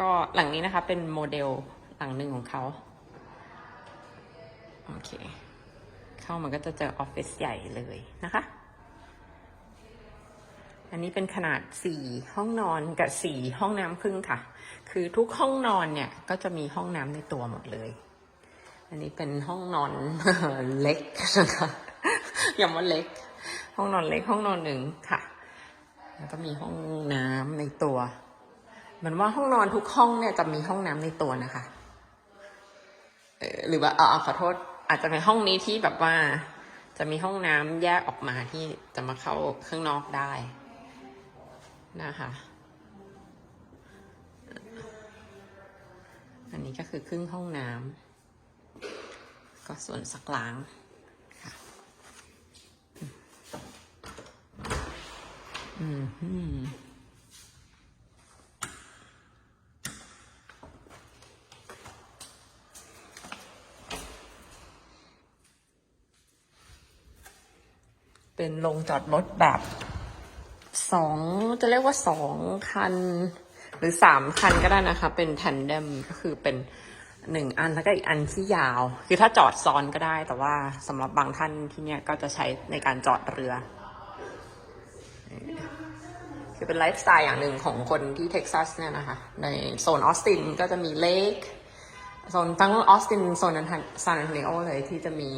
ก็หลังนี้นะคะเป็นโมเดลหลังหนึ่งของเขา โอเค เข้ามันก็จะเจอออฟฟิศใหญ่เลยนะคะ อันนี้เป็นขนาดสี่ห้องนอนกับสี่ห้องน้ำครึ่งค่ะ คือทุกห้องนอนเนี่ย ก็จะมีห้องน้ำในตัวหมดเลย อันนี้เป็นห้องนอนเล็กนะคะอย่าว่าเล็ก ห้องนอนเล็กห้องนอนหนึ่งค่ะ แล้วก็มีห้องน้ำในตัว มือนว่าห้องนอนทุกห้องเนี่ยจะมีห้องน้ำในตัวนะคะเออหรือว่าเออขอโทษ อาจจะเป็นห้องนี้ที่แบบว่า จะมีห้องน้ำแยกออกมาที่จะมาเข้าข้างนอกได้นะคะ อันนี้ก็คือครึ่งห้องน้ำก็ส่วนสักล้างค่ะอืม เป็นโรงจอดรถแบบสองจะเรียกว่าสองคัน หรือสามคันก็ได้นะคะ เป็นแทนเดมก็คือเป็นหนึ่งอันแล้วก็อีกอันที่ยาว คือถ้าจอดซ้อนก็ได้ แต่ว่าสำหรับบางท่านที่เนี่ยก็จะใช้ในการจอดเรือ คือเป็นไลฟ์สไตล์อย่างหนึ่งของคนที่เท็กซัสเนี่ยนะคะ ในโซนออสตินก็จะมีเลคโซนทั้งออสตินโซนซานอันโทนิโอเลยที่จะมี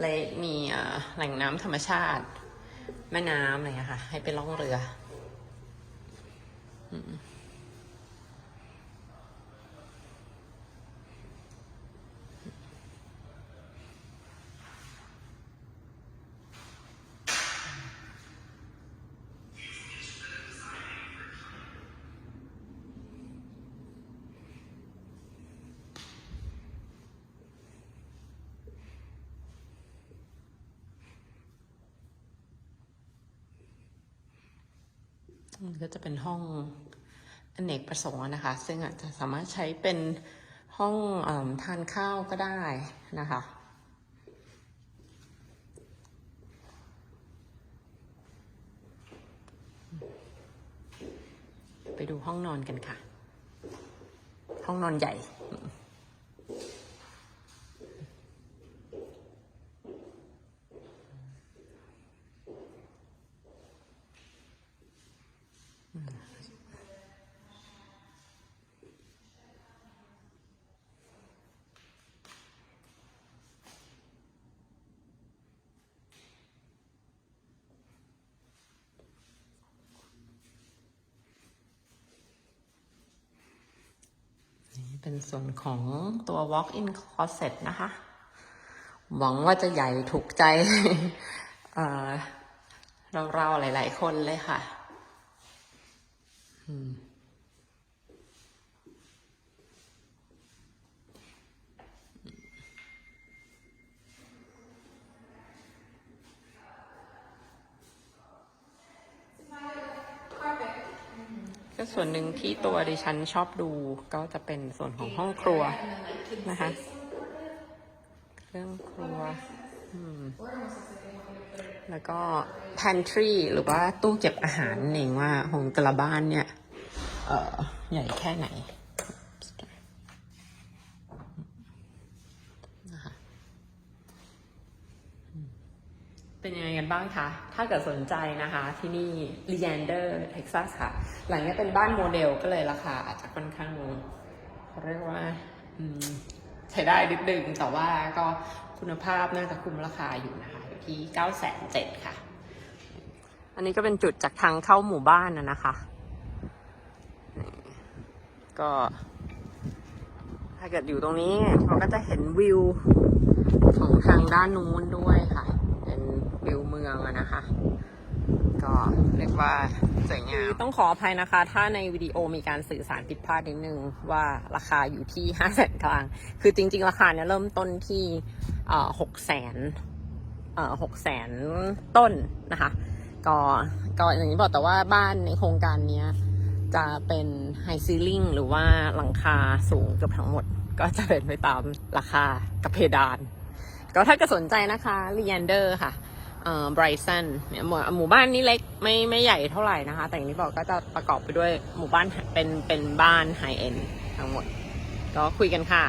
เลยมีแหล่งน้ำธรรมชาติ แม่น้ำอะไรอย่างเงี้ยค่ะ ให้ไปล่องเรือ อืม ก็จะเป็นห้องอเนกประสงค์นะคะ ซึ่งอาจจะสามารถใช้เป็นห้องอทานข้าวก็ได้นะคะ ไปดูห้องนอนกันค่ะ ห้องนอนใหญ่ เป็นส่วนของตัว walk-in closet นะคะ หวังว่าจะใหญ่ถูกใจเราๆหลาย ๆ คนเลยค่ะ ก็ส่วนหนึ่งที่ตัวดิฉันชอบดูก็จะเป็นส่วนของห้องครัวนะคะเครื่องครัว แล้วก็ pantry หรือว่าตู้เก็บอาหารเองว่าของแต่ละบ้านเนี่ย เอ่อใหญ่แค่ไหนนะคะอืมเป็นยังไงกันบ้างคะ ถ้าเกิดสนใจนะคะที่นี่ Leander Texas ค่ะ หลังนี้เป็นบ้านโมเดลก็เลยราคาอาจจะค่อนข้างเขาเรียกว่าอืมใช้ได้นิดนึงแต่ว่าก็คุณภาพน่าจะคุ้มราคาอยู่นะคะอยู่ที่เก้าแสนเจ็ดค่ะ อันนี้ก็เป็นจุดจากทางเข้าหมู่บ้านนะนะคะนี่ ก็ ถ้าเกิดอยู่ตรงนี้เราก็จะเห็นวิวของทางด้านนู้นด้วยค่ะ เป็นวิวเมืองอะนะคะ ก็เรียกว่าสวยงามต้องขออภัยนะคะ ถ้าในวิดีโอมีการสื่อสารผิดพลาดนิดนึงว่าราคาอยู่ที่ห้าแสนกลาง คือจริง ๆ ราคาเนี่ยเริ่มต้นที่หกแสนหกแสนต้นนะคะ ก็ก็อย่างนี้บอกแต่ว่าบ้านในโครงการเนี้ย จะเป็นไฮซีลิงหรือว่าหลังคาสูงเกือบทั้งหมด ก็จะเป็นไปตามราคากับเพดาน ก็ถ้าก็สนใจนะคะริแอนเดอร์ค่ะเอ่อไบรซันเนี่ยหมู่หมู่บ้านนี้เล็กไม่ไม่ใหญ่เท่าไหร่นะคะ แต่อย่างที่บอกก็จะประกอบไปด้วยหมู่บ้านเป็นเป็นบ้านไฮเอ็นทั้งหมด ก็คุยกันค่ะ